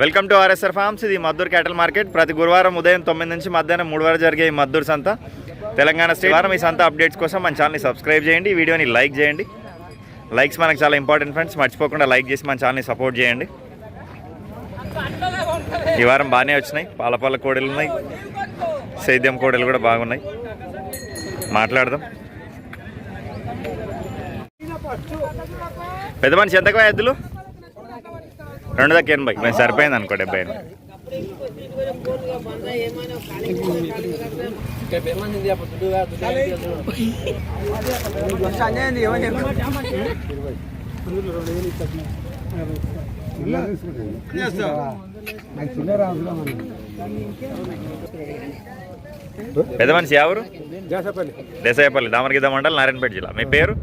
Welcome to RSR forms. ఇది Maddur క్యాటల్ market. ప్రతి గురువారం ఉదయం తొమ్మిది నుంచి మధ్యాహ్నం మూడు వరకు జరిగే ఈ మద్దూరు సంత. తెలంగాణ స్టేట్ వారం ఈ సంత అప్డేట్స్ కోసం మన ఛానల్ని సబ్స్క్రైబ్ చేయండి. ఈ వీడియోని లైక్ చేయండి. లైక్స్ మనకు చాలా ఇంపార్టెంట్ ఫ్రెండ్స్. మర్చిపోకుండా లైక్ చేసి మన ఛానల్ని సపోర్ట్ చేయండి. ఈ వారం బాగానే వచ్చినాయి. పాలపాల కోడలు ఉన్నాయి. సేద్యం కోడలు కూడా బాగున్నాయి. మాట్లాడదాం. పెద్ద మనిషి ఎంతగా ఎద్దులు రెండు దాకా ఎనభై మేము సరిపోయింది అనుకో డెబ్బై ఎనభై పెద్ద మనిషి ఎవరు? దేశాయపల్లి దామరగిద్ద మండలం నారాయణపేట జిల్లా. మీ పేరు?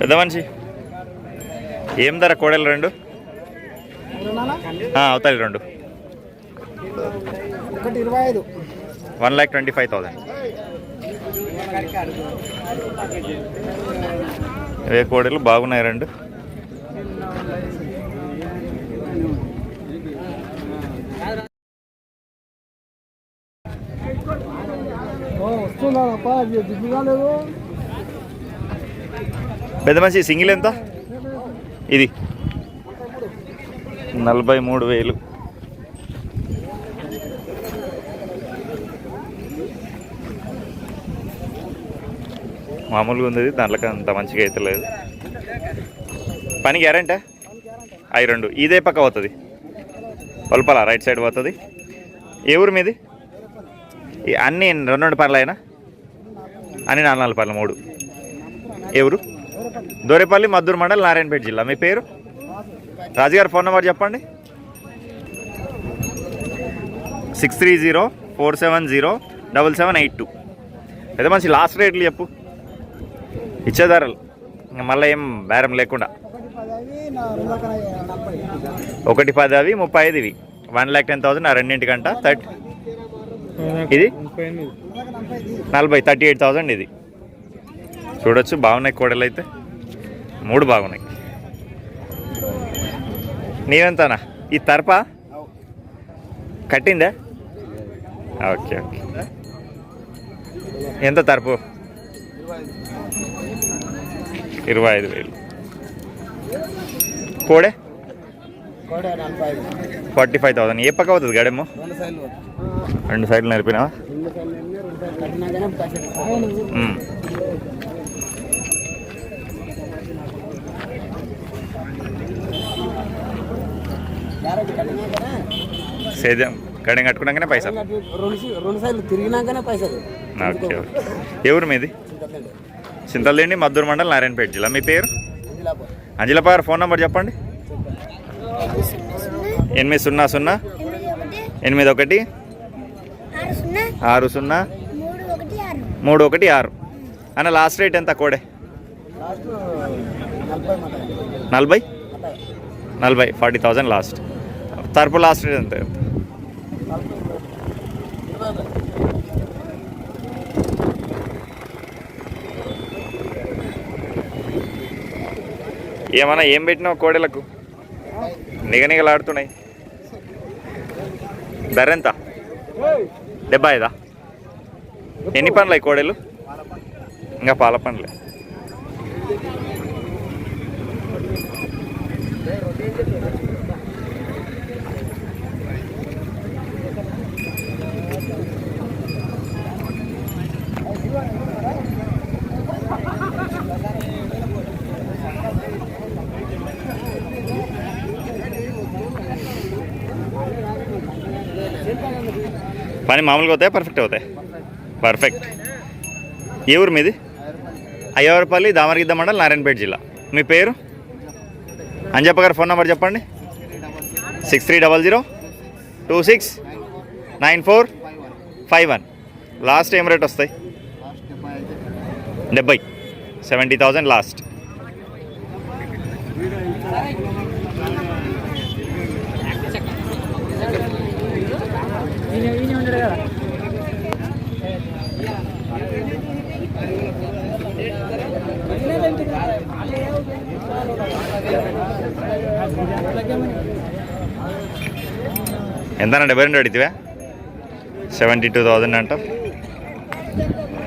పెద్ద మనిషి? ఏం ధర కోడలు రెండు? అవుతాయి రెండు. One lakh twenty five thousand. ఇవే కోడలు? బాగున్నాయి రెండు? పెద్ద మనిషి సింగిల్ ఎంత? ఇది. నలభై మూడు వేలు. మామూలుగా ఉంది దాంట్లోకి అంత మంచిగా అయితే లేదు. పని గ్యారంటా? అవి రెండు. ఇదే పక్క పోతుంది. పల్పల రైట్ సైడ్ పోతుంది. ఏ ఊరు మీది? అన్నీ రెండు రెండు పనులు అయినా? అన్ని నాలుగు నాలుగు పనులు మూడు. ఏ ఊరు? దోరేపల్లి మద్దూరు మండల్ నారాయణపేట జిల్లా. మీ పేరు? రాజుగారు ఫోన్ నెంబర్ చెప్పండి. Six three zero four seven zero double seven eight two. పెద్ద మంచి లాస్ట్ రేట్లు చెప్పు. ఇచ్చే ధరలు మళ్ళీ ఏం బేరం లేకుండా. ఒకటి పది అవి ముప్పై ఐదు ఇవి. వన్ ల్యాక్ టెన్ థౌసండ్ ఆ రెండింటికంట. థర్టీ ఇది? నలభై థర్టీ ఎయిట్ థౌసండ్ ఇది. చూడొచ్చు. బాగున్నాయి కోడలు అయితే మూడు బాగున్నాయి. నీవెంతనా? ఈ తరపా? కట్టిందా? Okay okay. ఎంత తరపు? ఇరవై ఐదు వేలు. కోడే? Forty five thousand. ఏ పక్క అవుతుంది గడేమో రెండు సైడ్లు రెండు సైడ్లు నడిపినావా రెండు సైడ్లు రెండు సైడ్లు కట్టినాకనే పైసలు మ్మ్. గ్యారెంటీ కట్టినాకనే సేద్యం గడి కట్టుకున్నాకనే పైసలు రెండు తిరిగినాకనే పైసలు ఓకే. ఓకే ఎవరు మీది? చింతలదేండి మద్దూరు మండల్ నారాయణపేట జిల్లా. మీ పేరు? అంజలపార. ఫోన్ నెంబర్ చెప్పండి. ఎనిమిది సున్నా సున్నా ఎనిమిది ఒకటి ఆరు సున్నా మూడు ఒకటి ఆరు. అన్న లాస్ట్ రేట్ ఎంత కోడే? నలభై? నలభై? Forty thousand last. తరపు లాస్ట్ రేట్ ఎంత ఏమన్నా ఏం పెట్టినావు కోడెలకు? నిగనిగలాడుతున్నాయి. ధర ఎంత? డెబ్బై ఐదా? ఎన్ని పండ్లు అయి కోడెలు? ఇంకా పాల పండ్లే. పని మామూలుగా అవుతాయి? పర్ఫెక్ట్ అవుతాయి? పర్ఫెక్ట్ ఏ ఊరు మీది? అయ్యవరపల్లి దామరగిద్ద మండల్ నారాయణపేట జిల్లా. మీ పేరు? అంజప్ప గారు ఫోన్ నెంబర్ చెప్పండి. Six three double zero two six nine four five one last ఏం రేట్ వస్తాయి? డెబ్బై. సెవెంటీ థౌజండ్ లాస్ట్ ఎంత డెబ్బై రెండు అడిగితే సెవెంటీ టూ థౌజండ్ అంట.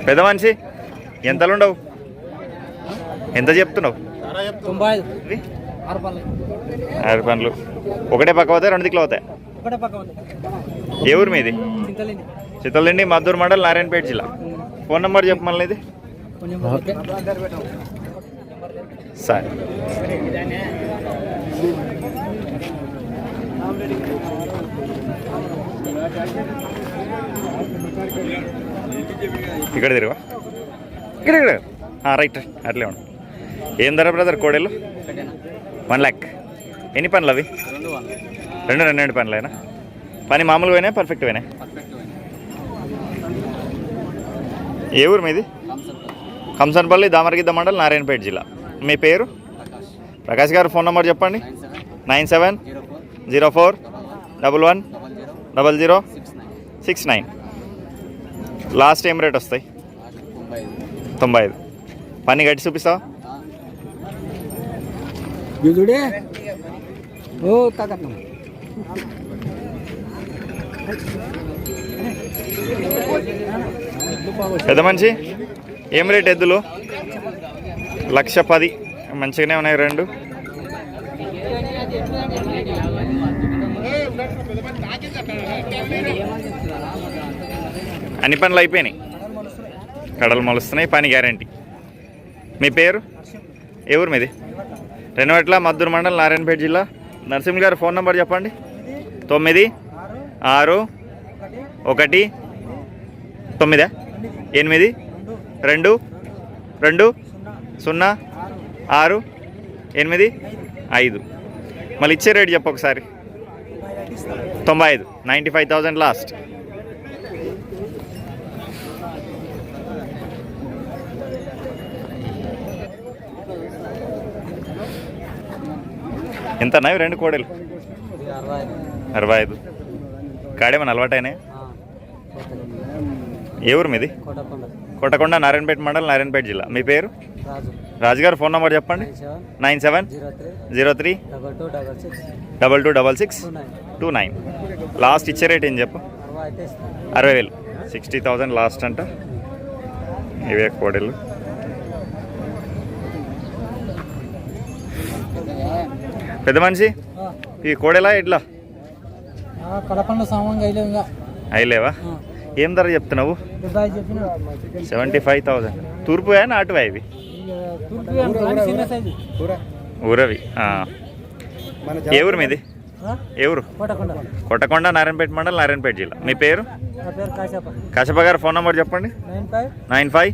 పెద్ద మనిషి ఎంతలు ఉండవు ఎంత చెప్తున్నావు? తొంభై ఐదు. ఇవి? ఆరు పళ్ళు ఆరు పండ్లు ఒకటే పక్క పోతాయి? రెండు దిక్కులు అవుతాయి ఏ ఊరు మీది? చింతలేండి చిత్తలదిండి మద్దూరు మండల్ నారాయణపేట జిల్లా. ఫోన్ నెంబర్ చెప్పు మళ్ళీ ఇది. సరే. ఇక్కడ తిరుగు ఇక్కడ ఇక్కడ. రైట్ అట్లే ఉండు. ఏం ధర బ్రదర్ కోడేళ్ళు వన్ ల్యాక్. ఎన్ని పనులు అవి? రెండు రెండు రెండు పనులేనా? పని మామూలు పోయినా పర్ఫెక్ట్ పోయినా ఏ ఊరు మీది? కంసన్పల్లి దామరగిద్ద మండల్ నారాయణపేట జిల్లా. మీ పేరు? ప్రకాష్. గారు ఫోన్ నెంబర్ చెప్పండి. Nine seven. Zero four. Double one. Double zero. Six nine. Last ఏం రేట్ వస్తాయి? తొంభై ఐదు. పని గట్టి చూపిస్తావా? ఓ పెద్ద మనిషి? ఏం రేట్ ఎద్దులు? లక్ష పది. మంచిగానే ఉన్నాయి రెండు. అన్ని పనులు అయిపోయినాయి. కడలు మొలుస్తున్నాయి పని గ్యారంటీ. మీ పేరు? ఏ ఊరు మీది? రెనోవెట్ల మద్దూరు మండలం నారాయణపేట జిల్లా. నరసింహ గారు ఫోన్ నెంబర్ చెప్పండి. తొమ్మిది. ఆరు ఒకటి తొమ్మిదా ఎనిమిది రెండు రెండు సున్నా ఆరు ఎనిమిది ఐదు. మళ్ళీ ఇచ్చే రేట్ చెప్పు ఒకసారి. తొంభై ఐదు. Ninety five thousand last. ఎంత అన్నాయి? రెండు కోడలు. అరవై ఐదు అరవై ఐదు. కాడేమన్నా అలవాటైనాయి ఏ ఊరు మీది? కొట్టకొండ నారాయణపేట మండలం నారాయణపేట జిల్లా. మీ పేరు? రాజు. రాజుగారు ఫోన్ నెంబర్ చెప్పండి. Nine seven zero three double two double six two nine. Last ఇచ్చే రేట్ ఏం చెప్పు? అరవై వేలు. సిక్స్టీ థౌజండ్ లాస్ట్ అంట. ఇవే కోడెలు. పెద్ద మనిషి? ఈ కోడెలా ఎట్లా అయిలేవు ఇంకా. అయిలేవా? ఏం ధర చెప్తున్నావు? సెవెంటీ ఫైవ్ థౌజండ్ తూర్పు ఇవి? అనుకోని చిన్న సైజు. ఊరవి ఆ. ఏ ఊరు మీది? ఏ ఊరు? కొట్టకొండ నారాయణపేట మండలం నారాయణపేట జిల్లా. మీ పేరు? కాశప్ప గారు ఫోన్ నెంబర్ చెప్పండి. Nine five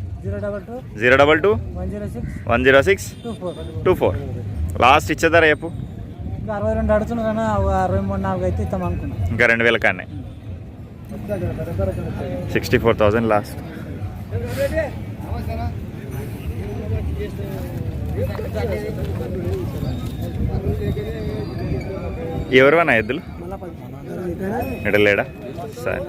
zero double two one zero six two four. Last ఇచ్చే ధర చెప్పు. ఇంకా అరవై రెండు అడుగుతున్నా కానీ ఒక అరవై మూడు నాలుగు అయితే ఇస్తాం అనుకున్నాం. ఇంకా రెండు వేల కానీ సిక్స్టీ ఫోర్ థౌజండ్ లాస్ట్ ఎవరు అన్న ఎద్దులు? ఎడలేడా సరే.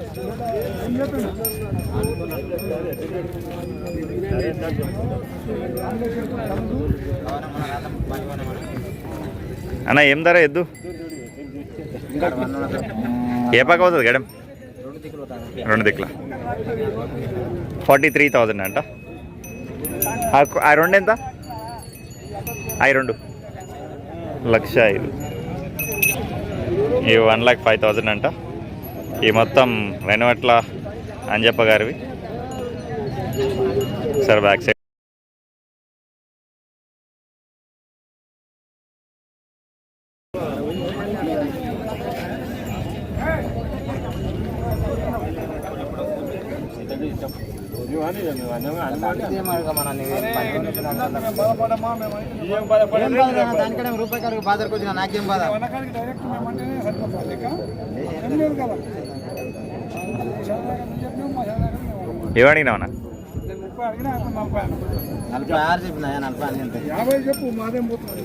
అన్న ఏం ధర ఎద్దు? ఏ పక్క అవుతుంది గడం రెండు దిక్కుల. ఫార్టీ త్రీ థౌజండ్ అంట. ఆ రెండు ఎంత? ఐ రెండు. లక్ష ఐదు. ఈ వన్ ల్యాక్ ఫైవ్ థౌజండ్ అంట. ఈ మొత్తం రెనవట్ల అంజప్ప గారివి. సార్ బ్యాక్ సైడ్ దానికనే రూపాయి కాడికి బాధకు వచ్చిన నాకేం బాధ ఏమడిగినా నలభై ఆరు చెప్పిన నలభై అన్ని పోతుంది?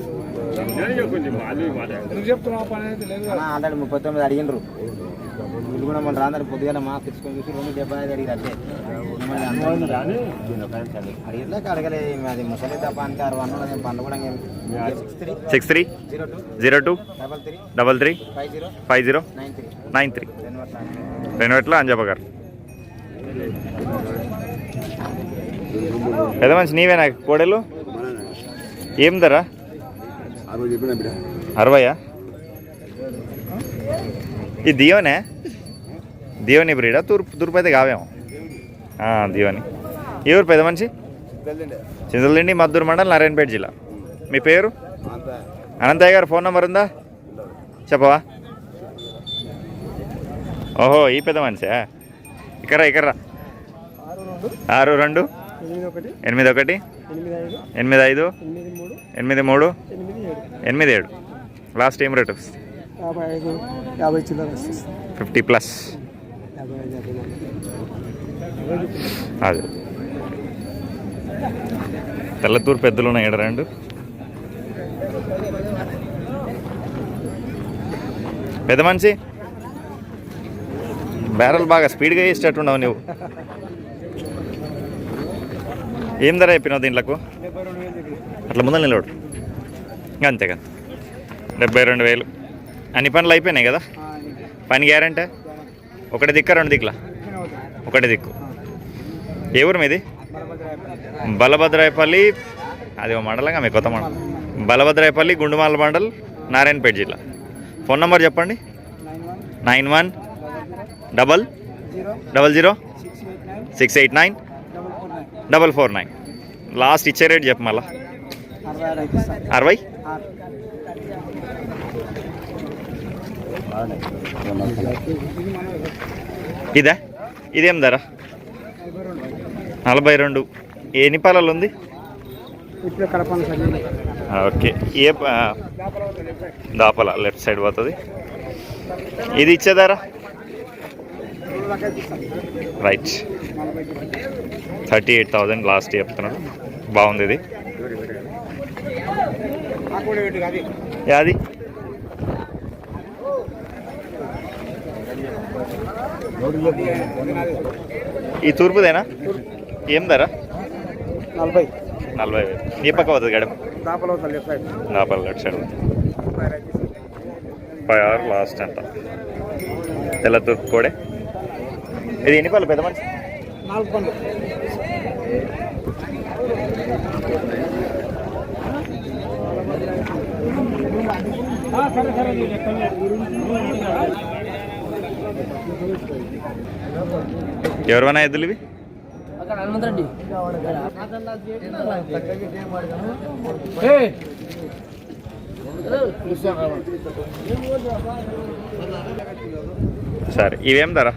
ఆల్రెడీ ముప్పై తొమ్మిది అడిగినరు వీళ్ళు కూడా మన రాందరు పొద్దుగా మాకు తెచ్చుకొని చూసి రెండు డెబ్బై ఐదు అడిగారు అంతే. అడిగితే అడగలే అది ముసలి తప్ప అంటే అరవై అన్న పండు కూడా six three six three zero two zero two double three double three five zero five zero nine three nine three రెండు వట్ల వెనువెట్ల అంజప్ప గారు. పెద్ద మనిషి నీవేనా కోడలు? ఏం ధర? అరవయా? ఈ దియోనే? దియోని బ్రీడా తూర్పు తూర్పు అయితే కావేమో. ఆ, దియోని. ఎవరు పెద్ద మనిషి? చింతలదిండి. మద్దూరు మండలం నారాయణపేట జిల్లా. మీ పేరు? అనంతయ్య. గారు ఫోన్ నెంబర్ ఉందా? చెప్పవా? ఓహో ఈ పెద్ద మనిషా? ఇక్కడ ఇక్కడ ఆరు రెండు. ఎనిమిది ఒకటి ఎనిమిది ఐదు ఎనిమిది మూడు ఎనిమిది ఏడు లాస్ట్ ఏం రేటు ఫిఫ్టీ ప్లస్. అది. తెల్లతూరు పెద్దలు ఉన్నాయి ఈడ రెండు. పెద్ద మనిషి? బ్యారల్ బాగా స్పీడ్గా వేసేటట్టున్నావు నువ్వు. ఏం ధర చెప్పినావు దీంట్లకు? అట్లా ముందర నిలబడు. ఇంకా అంతేగా డెబ్బై రెండు వేలు. అన్ని పనులు అయిపోయినాయి కదా? పని గ్యారంటీ? ఒకటి దిక్క రెండు దిక్కులా? ఒకటి దిక్కు. ఏ ఊరు మీది? బలభద్రాయపల్లి. అది ఓ మండలంగా మీ కొత్త మండలం. బలభద్రాయపల్లి గుండుమాల మండల్ నారాయణపేట జిల్లా. ఫోన్ నెంబర్ చెప్పండి. Nine one double double zero six eight nine double four nine. Last ఇచ్చే రేట్ చెప్పు మళ్ళా. అరవై? ఇదా? ఇదేం ధర? నలభై రెండు. ఎన్ని పాలలు ఉంది? ఓకే. ఏ దాపల లెఫ్ట్ సైడ్ పోతుంది. ఇది ఇచ్చేదారా right. Thirty eight thousand last చెప్తున్నాడు. బాగుంది ఇది. యాది ఈ తూర్పుదేనా? ఏం ధర? నలభై. నలభై వేలు. ఏ పక్క దాపలో లెఫ్ట్ సైడ్. లోపల left side five hour last అంట. తెల్ల తూర్పు కోడే. ఇది ఎన్ని పళ్ళు పెద్ద మనిషి? నాలుగు పనులు. సరే సరే ఎవరివైనా ఎద్దులు ఇవి? సరే ఇవేం ధర?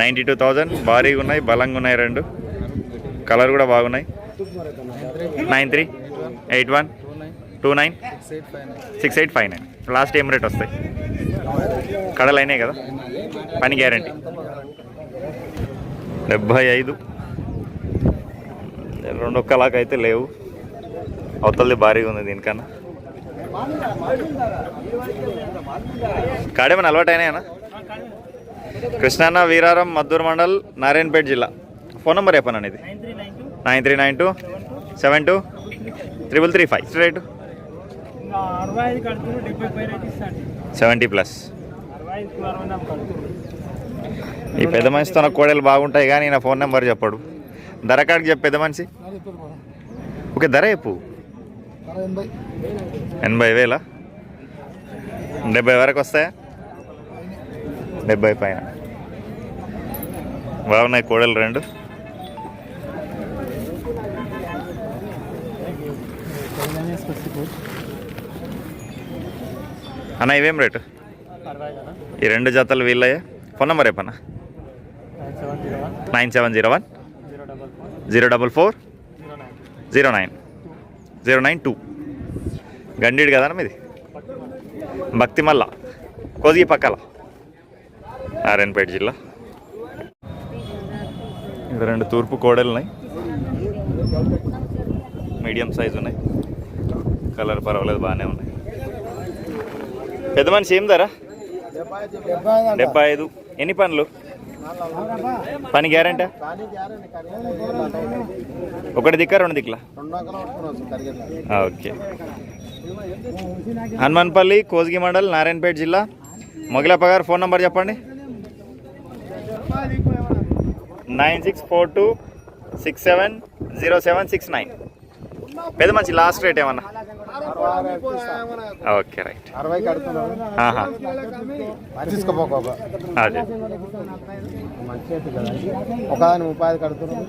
Ninety two thousand. భారీగా ఉన్నాయి బలంగా ఉన్నాయి రెండు. కలర్ కూడా బాగున్నాయి. Nine three eight one two nine six eight five nine. Last ఏం రేట్ వస్తాయి? కడలు అయినాయి కదా? పని గ్యారంటీ. డెబ్భై ఐదు. రెండు ఒక్కలాగా అయితే లేవు. అవతలది భారీగా ఉంది దీనికన్నా. కాడేమన్నా అలవాటు అయినాయనా కృష్ణాన్న వీరారం మద్దూరు మండల్ నారాయణపేట జిల్లా. ఫోన్ నెంబర్ చెప్పనా ఇది nine three nine two seven two triple three five. Rate seventy plus. ఈ పెద్ద మనిషితో నా కోడలు బాగుంటాయి కానీ నా ఫోన్ నెంబర్ చెప్పాడు. ధర కాడికి చెప్పు పెద్ద మనిషి. ఓకే ధర చెప్పు. ఎనభై. ఎనభై వేల? డెబ్బై వరకు వస్తాయా? డెబ్బై పైన. బాగున్నాయి కోడలు రెండు. అన్న ఇవేం రేటు? ఈ రెండు జతలు వీళ్ళయ్యా phone number ఏపన్నా nine seven zero one. Nine seven zero one zero double four. Zero nine. Zero nine two. గండిడు కదా మీది? భక్తి మల్ల పక్కల. నారాయణపేట జిల్లా. ఇది రెండు తూర్పు కోడలు ఉన్నాయి. మీడియం సైజు ఉన్నాయి. కలర్ పర్వాలేదు బాగానే ఉన్నాయి. పెద్ద మనిషి ఏం ధర? డెబ్బై ఐదు. ఎన్ని పనులు? పని గ్యారంటీ? గ్యారెంటీ ఒకటి దిక్క రెండు దిక్కులా? ఓకే. హనుమాన్పల్లి కోస్గి మండల్ నారాయణపేట జిల్లా. మొగిలప్ప గారు ఫోన్ నంబర్ చెప్పండి. Nine six four two six seven zero seven six nine. పెద్ద మంచి లాస్ట్ రేట్ ఏమన్నా? ఓకే రైట్ అదే. ఒకదాని ముప్పై ఐదు కడుతున్నాం.